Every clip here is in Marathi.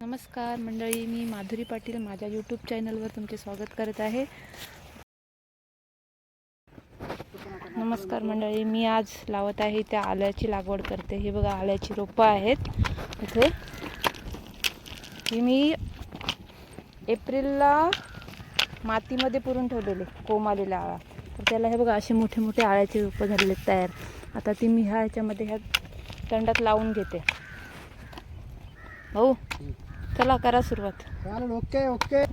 नमस्कार मंडळी मी माधुरी पाटील माझ्या यूट्यूब चॅनलवर तुमचे स्वागत करत आहे. नमस्कार मंडळी मी आज लावत आहे त्या आल्याची लागवड करते. हे बघा आल्याची रोपं आहेत इथे. ही मी एप्रिलला मातीमध्ये पुरून ठेवलेले कोमालेला आलेला आळा. तर त्याला हे बघा असे मोठे मोठे आळ्याचे रोपं झालेले आहेत तयार. आता ती मी ह्या ह्याच्यामध्ये ह्या दंडात लावून घेते. भाऊ चला करा सुरुवात. Okay okay.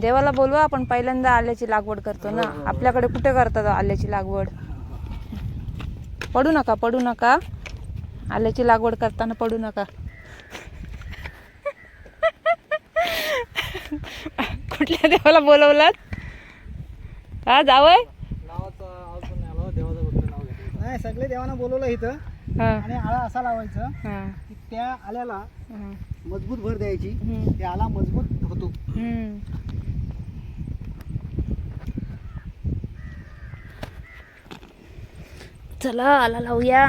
देवाला बोलवा आपण पहिल्यांदा आल्याची लागवड करतो ना. आपल्याकडे कुठे करतात आल्याची लागवड? पडू नका पडू नका. आल्याची लागवड करताना पडू नका. कुठल्या देवाला बोलवलात? हा जावय. सगळे देवानं बोलवलं इथं. हा. आणि आळा असा लावायचं. हा. त्या आल्याला. मजबूत भर द्यायची हम्म. ते आला मजबूत होतो हम्म. चला आला लावूया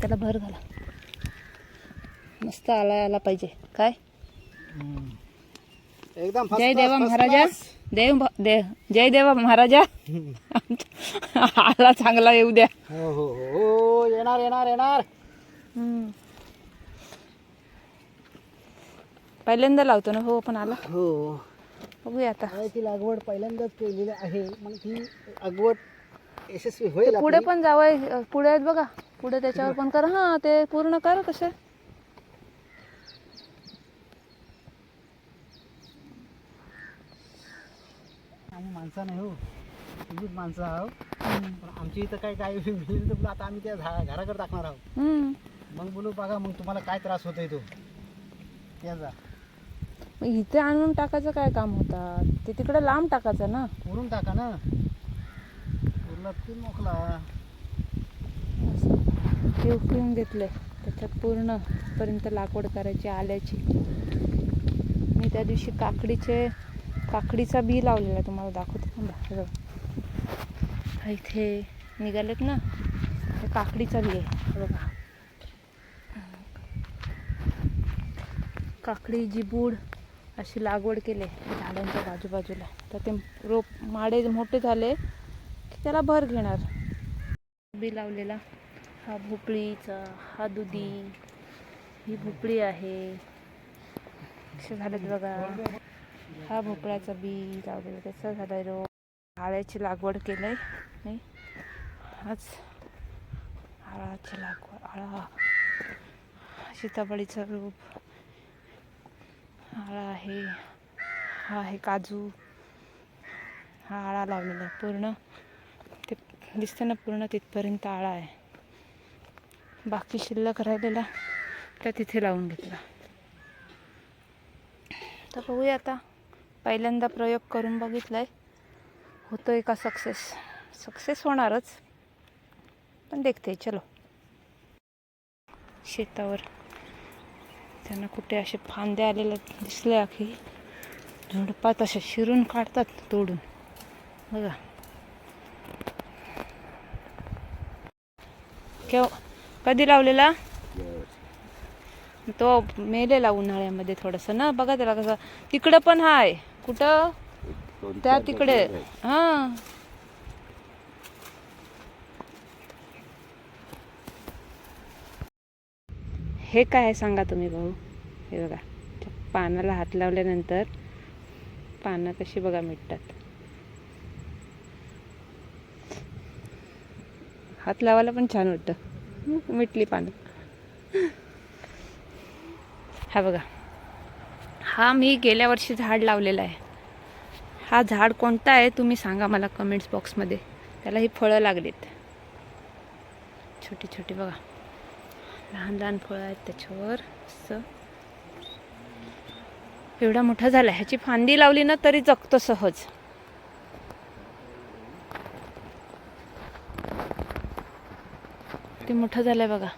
त्याला भर घाला मस्त आला आला पाहिजे काय एकदम first जय class, देवा first महाराजा class. देव देव जय देवा महाराजा. आला चांगला येऊ द्या. हो हो हो. येणार येणार येणार. पहिल्यांदा लावतो ना हो पण आला. हो. बघूया आता. आळ्याची लागवड पहिल्यांदाच केलेली आहे मग ती लागवड यशस्वी होईल पुढे. पण जावंय पुढे आहेत बघा. पुढे त्याच्यावर पण कर. हा ते पूर्ण कर कसे माणसं नाही हो. तुम्हीच माणसं आहो. पण आमची इथं काय काय मिळेल तर आता आम्ही त्या झा- घराकडे टाकणार आहोत. हम्म. मग बोलू बघा मग तुम्हाला काय त्रास होतोय तो. याचा मग इथे आणून टाकायचं काय काम होता? ते तिकडे लांब टाकायचं ना? उरून टाका ना. उरला ती मोकला. असं हे उकळून घेतलंय त्याच्यात पूर्ण पर्यंत लागवड करायची आल्याची. मी त्या दिवशी काकडीचे काकडीचा बी लावलेला आहे, तुम्हाला दाखवते. थांबा बघा इथे निघालेत ना. काकडीचा बी आहे बघा. काकडी जिबूड अशी लागवड केली आहे झाडांच्या बाजूबाजूला. तर ते रोप माडे मोठे झाले की त्याला भर घेणार. बी लावलेला. हा भोपळीचा हा दुधी. ही भोपळी आहे. कसे झालेत बघा. हा भोपळ्याचा बी लावलेला त्याचा झालाय रो आळ्याची लागवड केलंय नाही? हाच आळाची लागवड आळा सीताफळीचं रूप. आळा आहे. हा आहे काजू. हा आळा लावलेला आहे पूर्ण. ते दिसतं ना पूर्ण तिथपर्यंत आळा आहे. बाकी शिल्लक राहिलेला त्या तिथे लावून घेतला. तर बघूया आता. पहिल्यांदा प्रयोग करून बघितलाय. होतोय का सक्सेस सक्सेस होणारच. पण देखते चलो. शेतावर. त्यांना कुठे असे फांद्या आलेल्या दिसल्या की झुडपात असे शिरून काढतात तोडून. बघा. केव कधी लावलेला? तो मेलेला उन्हाळ्यामध्ये थोडंसं ना? बघा त्याला कसं तिकडं पण हाय. कुठं? त्या तिकडे. हां. हे काय आहे सांगा तुम्ही भाऊ? हे बघा. पानाला हात लावल्यानंतर पानं कशी बघा मिटतात. हात लावायला पण छान वाटतं. मिटली पानं. हा बघा. हा मी गेल्या वर्षी झाड लावलेला आहे. हा झाड कोणता आहे तुम्ही सांगा मला कमेंट्स बॉक्समध्ये त्याला ही फळं लागलीत. छोटी छोटी बघा. लहान लहान फळं आहेत त्याच्यावर. असं. एवढा मोठा झाला. ह्याची फांदी लावली ना तरी जगतो सहज. ते मोठं झालंय बघा.